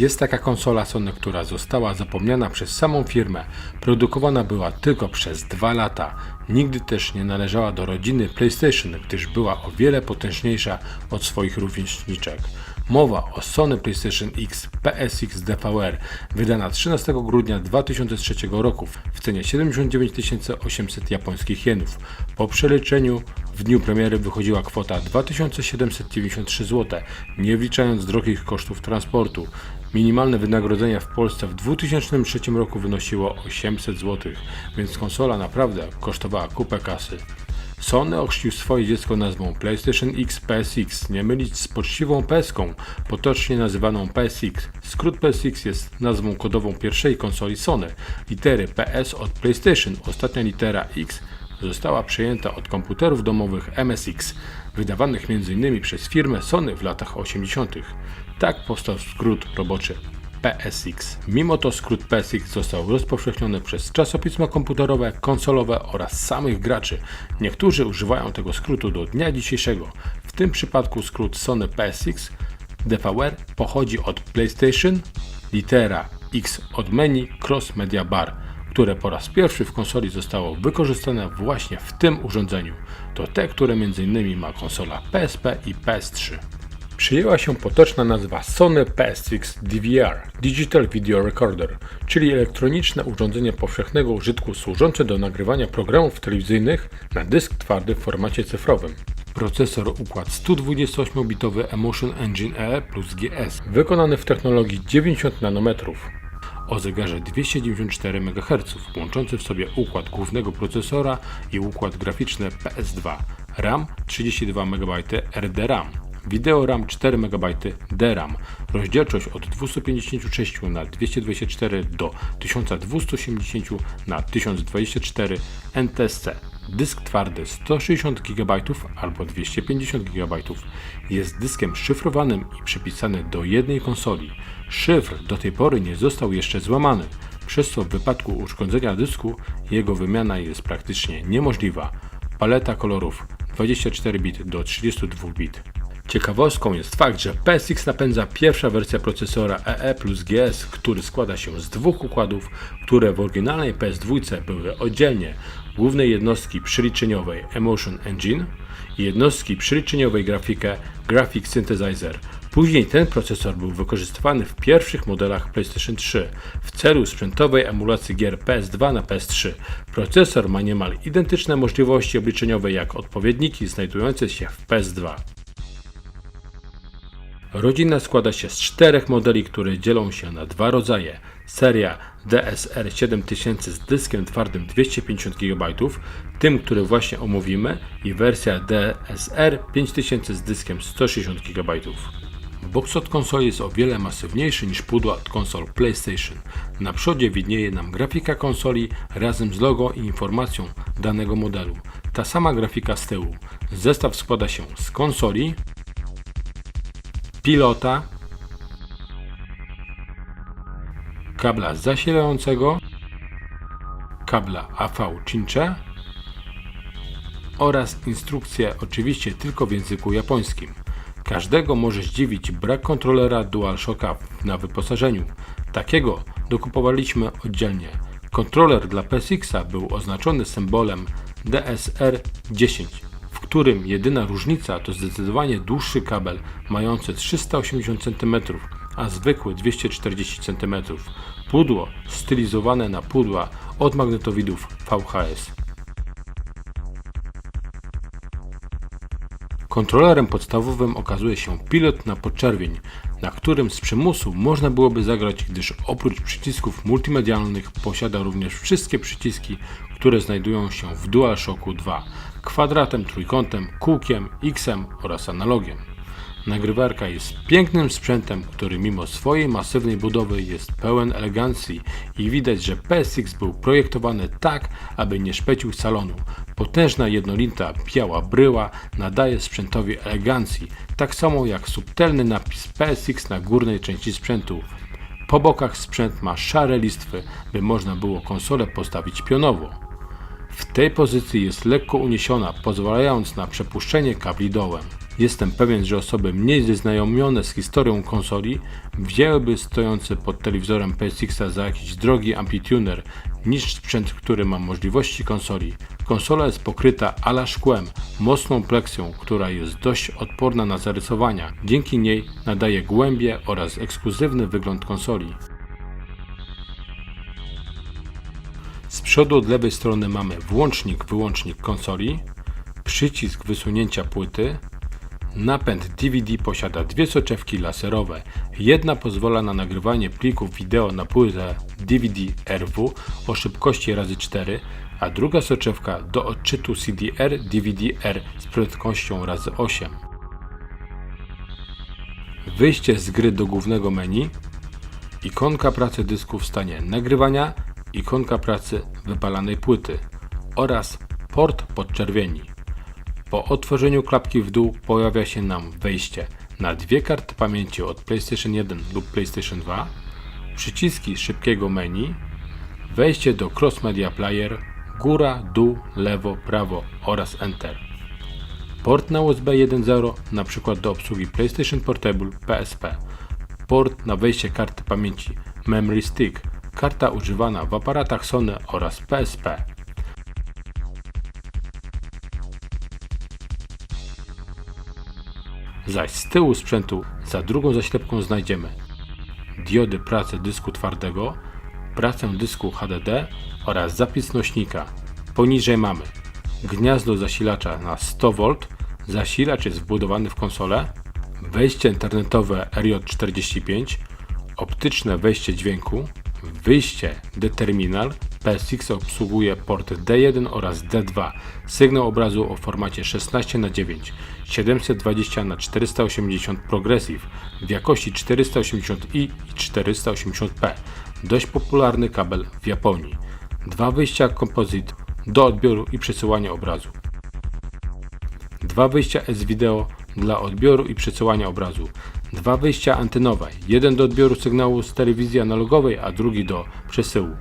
Jest taka konsola Sony, która została zapomniana przez samą firmę. Produkowana była tylko przez dwa lata. Nigdy też nie należała do rodziny PlayStation, gdyż była o wiele potężniejsza od swoich rówieśniczek. Mowa o Sony PlayStation X PSX DVR, wydana 13 grudnia 2003 roku w cenie 79 800 japońskich jenów. Po przeliczeniu w dniu premiery wychodziła kwota 2793 zł, nie wliczając drogich kosztów transportu. Minimalne wynagrodzenie w Polsce w 2003 roku wynosiło 800 zł, więc konsola naprawdę kosztowała kupę kasy. Sony ochrzcił swoje dziecko nazwą PlayStation X PSX, nie mylić z poczciwą PSką, potocznie nazywaną PSX. Skrót PSX jest nazwą kodową pierwszej konsoli Sony. Litery PS od PlayStation, ostatnia litera X została przejęta od komputerów domowych MSX, wydawanych m.in. przez firmę Sony w latach 80. Tak powstał skrót roboczy PSX. Mimo to skrót PSX został rozpowszechniony przez czasopisma komputerowe, konsolowe oraz samych graczy. Niektórzy używają tego skrótu do dnia dzisiejszego. W tym przypadku skrót Sony PSX DVR pochodzi od PlayStation, litera X od menu Cross Media Bar, które po raz pierwszy w konsoli zostało wykorzystane właśnie w tym urządzeniu. To te, które m.in. ma konsola PSP i PS3 przyjęła się potoczna nazwa Sony PSX DVR Digital Video Recorder, czyli elektroniczne urządzenie powszechnego użytku służące do nagrywania programów telewizyjnych na dysk twardy w formacie cyfrowym. Procesor układ 128-bitowy Emotion Engine E plus GS, wykonany w technologii 90 nanometrów o zegarze 294 MHz, łączący w sobie układ głównego procesora i układ graficzny PS2, RAM 32 MB RDRAM, Wideo RAM 4 MB DRAM, rozdzielczość od 256 na 224 do 1280 na 1024 NTSC. Dysk twardy 160 GB albo 250 GB jest dyskiem szyfrowanym i przypisany do jednej konsoli. Szyfr do tej pory nie został jeszcze złamany, przez co w wypadku uszkodzenia dysku jego wymiana jest praktycznie niemożliwa. Paleta kolorów 24 bit do 32 bit. Ciekawostką jest fakt, że PSX napędza pierwsza wersja procesora EE plus GS, który składa się z dwóch układów, które w oryginalnej PS2 były oddzielnie głównej jednostki przyliczeniowej Emotion Engine i jednostki przyliczeniowej grafikę Graphic Synthesizer. Później ten procesor był wykorzystywany w pierwszych modelach PlayStation 3 w celu sprzętowej emulacji gier PS2 na PS3. Procesor ma niemal identyczne możliwości obliczeniowe jak odpowiedniki znajdujące się w PS2. Rodzina składa się z czterech modeli, które dzielą się na dwa rodzaje. Seria DSR 7000 z dyskiem twardym 250 GB, tym, który właśnie omówimy, i wersja DSR 5000 z dyskiem 160 GB. Box od konsoli jest o wiele masywniejszy niż pudła od konsol PlayStation. Na przodzie widnieje nam grafika konsoli razem z logo i informacją danego modelu. Ta sama grafika z tyłu. Zestaw składa się z konsoli, pilota, kabla zasilającego, kabla AV cincze oraz instrukcje oczywiście tylko w języku japońskim. Każdego może zdziwić brak kontrolera DualShocka na wyposażeniu. Takiego dokupowaliśmy oddzielnie. Kontroler dla PSX-a był oznaczony symbolem DSR-10 w którym jedyna różnica to zdecydowanie dłuższy kabel mający 380 cm, a zwykły 240 cm. Pudło stylizowane na pudła od magnetowidów VHS. Kontrolerem podstawowym okazuje się pilot na podczerwień, na którym z przymusu można byłoby zagrać, gdyż oprócz przycisków multimedialnych posiada również wszystkie przyciski, które znajdują się w DualShocku 2, kwadratem, trójkątem, kółkiem, X-em oraz analogiem. Nagrywarka jest pięknym sprzętem, który mimo swojej masywnej budowy jest pełen elegancji i widać, że PSX był projektowany tak, aby nie szpecił salonu. Potężna jednolita biała bryła nadaje sprzętowi elegancji, tak samo jak subtelny napis PSX na górnej części sprzętu. Po bokach sprzęt ma szare listwy, by można było konsolę postawić pionowo. W tej pozycji jest lekko uniesiona, pozwalając na przepuszczenie kabli dołem. Jestem pewien, że osoby mniej zaznajomione z historią konsoli wzięłyby stojący pod telewizorem PSX za jakiś drogi amplituner niż sprzęt, który ma możliwości konsoli. Konsola jest pokryta ala szkłem, mocną pleksją, która jest dość odporna na zarysowania. Dzięki niej nadaje głębie oraz ekskluzywny wygląd konsoli. Przodu od lewej strony mamy włącznik, wyłącznik konsoli, przycisk wysunięcia płyty. Napęd DVD posiada dwie soczewki laserowe. Jedna pozwala na nagrywanie plików wideo na płytę DVD RW o szybkości razy 4, a druga soczewka do odczytu CDR DVD-R z prędkością razy 8. Wyjście z gry do głównego menu, ikonka pracy dysku w stanie nagrywania, ikonka pracy wypalanej płyty oraz port podczerwieni. Po otworzeniu klapki w dół pojawia się nam wejście na dwie karty pamięci od PlayStation 1 lub PlayStation 2, przyciski szybkiego menu, wejście do Cross Media Player, góra, dół, lewo, prawo oraz Enter. Port na USB 1.0 np. do obsługi PlayStation Portable PSP. Port na wejście karty pamięci Memory Stick, karta używana w aparatach Sony oraz PSP. Zaś z tyłu sprzętu za drugą zaślepką znajdziemy diody pracy dysku twardego, pracę dysku HDD oraz zapis nośnika. Poniżej mamy gniazdo zasilacza na 100V, zasilacz jest wbudowany w konsolę, wejście internetowe RJ45, optyczne wejście dźwięku, wyjście D-terminal, PSX obsługuje port D1 oraz D2, sygnał obrazu o formacie 16 x 9 720 x 480 Progressive w jakości 480i i 480p, dość popularny kabel w Japonii, dwa wyjścia Composite do odbioru i przesyłania obrazu, dwa wyjścia S-Video dla odbioru i przesyłania obrazu, dwa wyjścia antenowe, jeden do odbioru sygnału z telewizji analogowej, a drugi do przesyłu.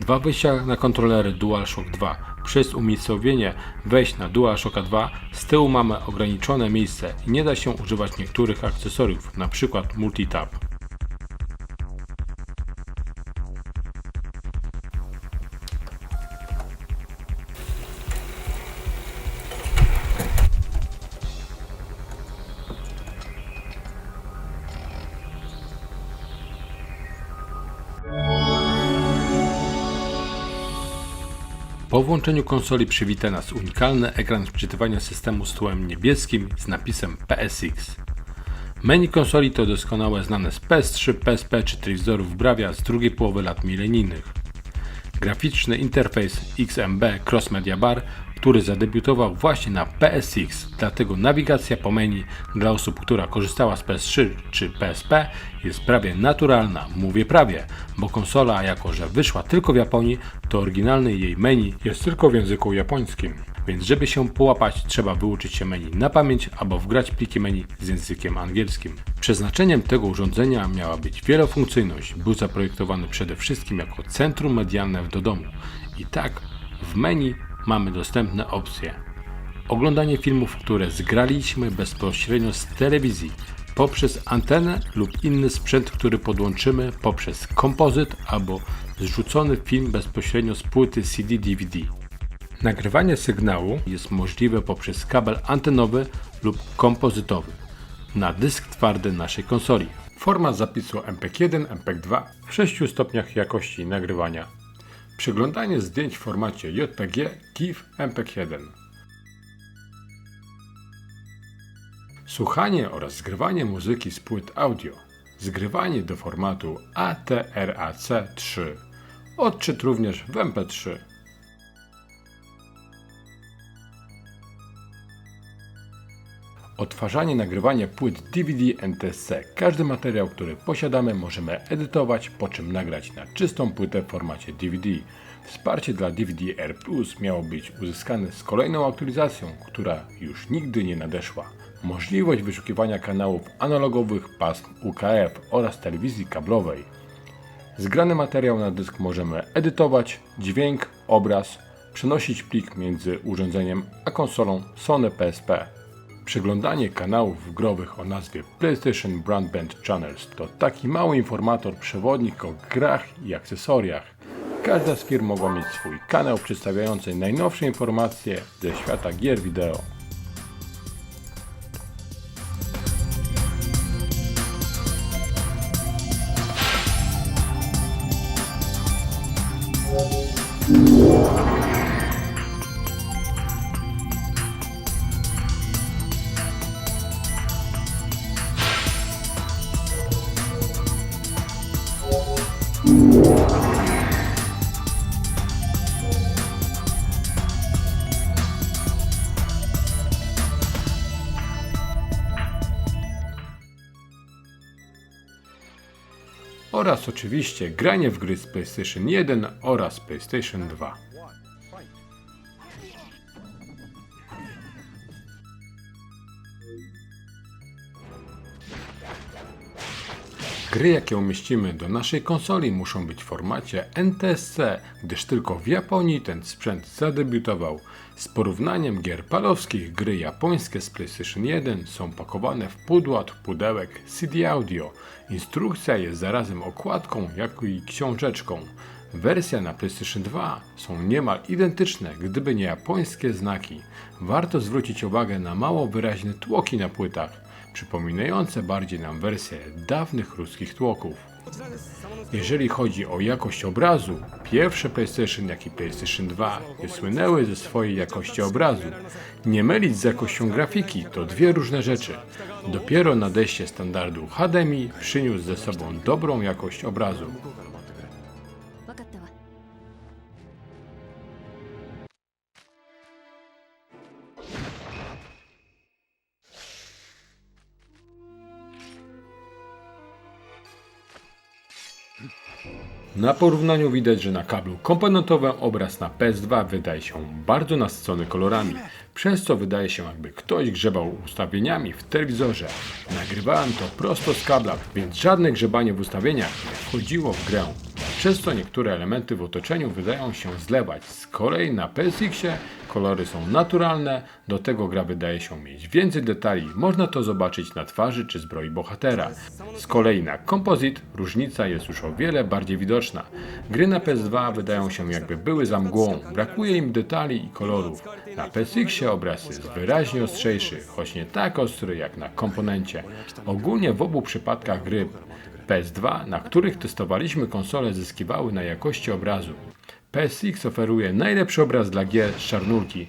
Dwa wyjścia na kontrolery DualShock 2. Przez umiejscowienie wejść na DualShocka 2 z tyłu mamy ograniczone miejsce i nie da się używać niektórych akcesoriów, np. multitap. Po włączeniu konsoli przywita nas unikalny ekran wczytywania systemu z tłem niebieskim z napisem PSX. Menu konsoli to doskonale znane z PS3, PSP czy telewizorów Bravia z drugiej połowy lat milenijnych. Graficzny interfejs XMB Cross Media Bar, który zadebiutował właśnie na PSX, dlatego nawigacja po menu dla osób, która korzystała z PS3 czy PSP jest prawie naturalna. Mówię prawie, bo konsola jako że wyszła tylko w Japonii, to oryginalny jej menu jest tylko w języku japońskim. Więc żeby się połapać, trzeba wyuczyć się menu na pamięć albo wgrać pliki menu z językiem angielskim. Przeznaczeniem tego urządzenia miała być wielofunkcyjność. Był zaprojektowany przede wszystkim jako centrum medialne do domu. I tak w menu mamy dostępne opcje. Oglądanie filmów, które zgraliśmy bezpośrednio z telewizji poprzez antenę lub inny sprzęt, który podłączymy poprzez kompozyt albo zrzucony film bezpośrednio z płyty CD-DVD. Nagrywanie sygnału jest możliwe poprzez kabel antenowy lub kompozytowy na dysk twardy naszej konsoli. Forma zapisu MPEG-1, MPEG-2 w 6 stopniach jakości nagrywania. Przeglądanie zdjęć w formacie JPG, GIF, MPEG-1. Słuchanie oraz zgrywanie muzyki z płyt audio. Zgrywanie do formatu ATRAC3. Odczyt również w MP3. Odtwarzanie, nagrywanie płyt DVD NTSC. Każdy materiał, który posiadamy, możemy edytować, po czym nagrać na czystą płytę w formacie DVD. Wsparcie dla DVD-R Plus miało być uzyskane z kolejną aktualizacją, która już nigdy nie nadeszła. Możliwość wyszukiwania kanałów analogowych, pasm UKF oraz telewizji kablowej. Zgrany materiał na dysk możemy edytować, dźwięk, obraz, przenosić plik między urządzeniem a konsolą Sony PSP. Przeglądanie kanałów growych o nazwie PlayStation Broadband Channels to taki mały informator, przewodnik o grach i akcesoriach. Każda z firm mogła mieć swój kanał przedstawiający najnowsze informacje ze świata gier wideo. Oraz oczywiście granie w gry z PlayStation 1 oraz PlayStation 2. Gry, jakie umieścimy do naszej konsoli, muszą być w formacie NTSC, gdyż tylko w Japonii ten sprzęt zadebiutował. Z porównaniem gier palowskich, gry japońskie z PlayStation 1 są pakowane w pudła od pudełek CD Audio. Instrukcja jest zarazem okładką, jak i książeczką. Wersja na PlayStation 2 są niemal identyczne, gdyby nie japońskie znaki. Warto zwrócić uwagę na mało wyraźne tłoki na płytach przypominające bardziej nam wersję dawnych ruskich tłoków. Jeżeli chodzi o jakość obrazu, pierwsze PlayStation jak i PlayStation 2 nie słynęły ze swojej jakości obrazu. Nie mylić z jakością grafiki to dwie różne rzeczy. Dopiero nadejście standardu HDMI przyniósł ze sobą dobrą jakość obrazu. Na porównaniu widać, że na kablu komponentowym obraz na PS2 wydaje się bardzo nasycony kolorami, przez co wydaje się jakby ktoś grzebał ustawieniami w telewizorze. Nagrywałem to prosto z kabla, więc żadne grzebanie w ustawieniach nie wchodziło w grę. Przez to niektóre elementy w otoczeniu wydają się zlewać. Z kolei na PSX-ie kolory są naturalne, do tego gra wydaje się mieć więcej detali, można to zobaczyć na twarzy czy zbroi bohatera. Z kolei na Composite różnica jest już o wiele bardziej widoczna. Gry na PS2 wydają się jakby były za mgłą, brakuje im detali i kolorów. Na PSX-ie obraz jest wyraźnie ostrzejszy, choć nie tak ostry jak na komponencie. Ogólnie w obu przypadkach gry PS2, na których testowaliśmy konsole, zyskiwały na jakości obrazu. PSX oferuje najlepszy obraz dla gier z czarnulki.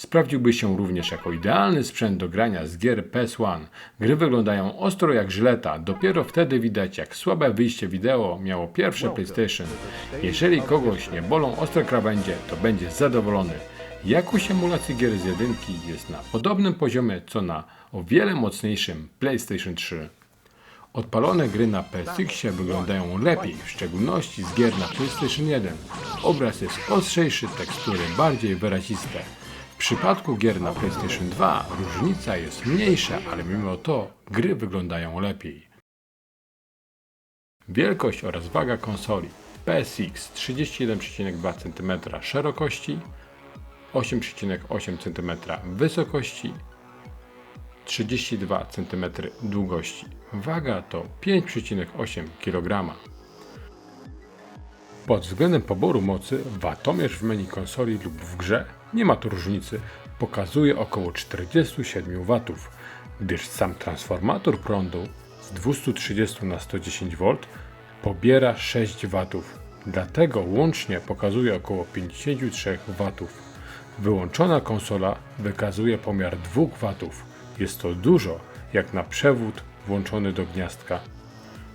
Sprawdziłby się również jako idealny sprzęt do grania z gier PS1. Gry wyglądają ostro jak żyleta, dopiero wtedy widać jak słabe wyjście wideo miało pierwsze PlayStation. Jeżeli kogoś nie bolą ostre krawędzie, to będzie zadowolony. Jakość emulacji gier z jedynki jest na podobnym poziomie co na o wiele mocniejszym PlayStation 3. Odpalone gry na PSX wyglądają lepiej, w szczególności z gier na PlayStation 1. Obraz jest ostrzejszy, tekstury bardziej wyraziste. W przypadku gier na PlayStation 2 różnica jest mniejsza, ale mimo to gry wyglądają lepiej. Wielkość oraz waga konsoli PSX 31,2 cm szerokości, 8,8 cm wysokości, 32 cm długości. Waga to 5,8 kg. Pod względem poboru mocy watomierz w menu konsoli lub w grze nie ma tu różnicy. Pokazuje około 47 W, gdyż sam transformator prądu z 230 na 110 V pobiera 6 W. Dlatego łącznie pokazuje około 53 W. Wyłączona konsola wykazuje pomiar 2 W. Jest to dużo, jak na przewód włączony do gniazdka.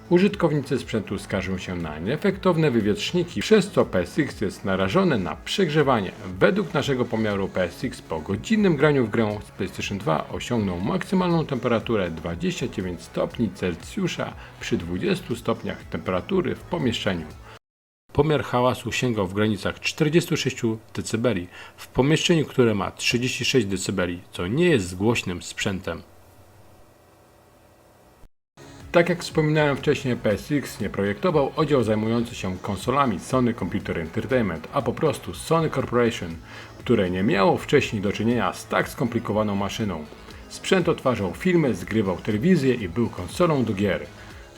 Użytkownicy sprzętu skarżą się na nieefektowne wywietrzniki, przez co PSX jest narażone na przegrzewanie. Według naszego pomiaru PSX po godzinnym graniu w grę z PlayStation 2 osiągnął maksymalną temperaturę 29 stopni Celsjusza przy 20 stopniach temperatury w pomieszczeniu. Pomiar hałasu sięgał w granicach 46 dB w pomieszczeniu, które ma 36 dB, co nie jest głośnym sprzętem. Tak jak wspominałem wcześniej, PSX nie projektował oddział zajmujący się konsolami Sony Computer Entertainment, a po prostu Sony Corporation, które nie miało wcześniej do czynienia z tak skomplikowaną maszyną. Sprzęt odtwarzał filmy, zgrywał telewizję i był konsolą do gier.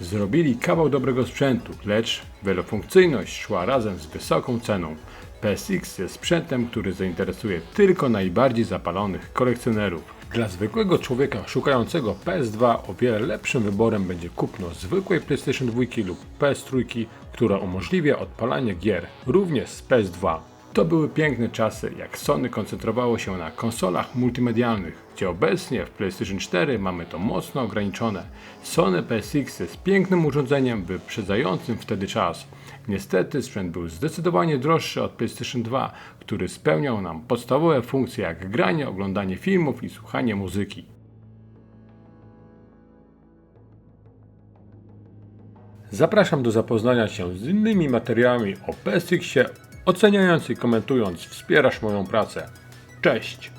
Zrobili kawał dobrego sprzętu, lecz wielofunkcyjność szła razem z wysoką ceną. PSX jest sprzętem, który zainteresuje tylko najbardziej zapalonych kolekcjonerów. Dla zwykłego człowieka szukającego PS2 o wiele lepszym wyborem będzie kupno zwykłej PlayStation 2 lub PS3, która umożliwia odpalanie gier również z PS2. To były piękne czasy, jak Sony koncentrowało się na konsolach multimedialnych, gdzie obecnie w PlayStation 4 mamy to mocno ograniczone. Sony PSX jest pięknym urządzeniem wyprzedzającym wtedy czas. Niestety sprzęt był zdecydowanie droższy od PlayStation 2, który spełniał nam podstawowe funkcje jak granie, oglądanie filmów i słuchanie muzyki. Zapraszam do zapoznania się z innymi materiałami o PSX-ie, oceniając i komentując wspierasz moją pracę. Cześć!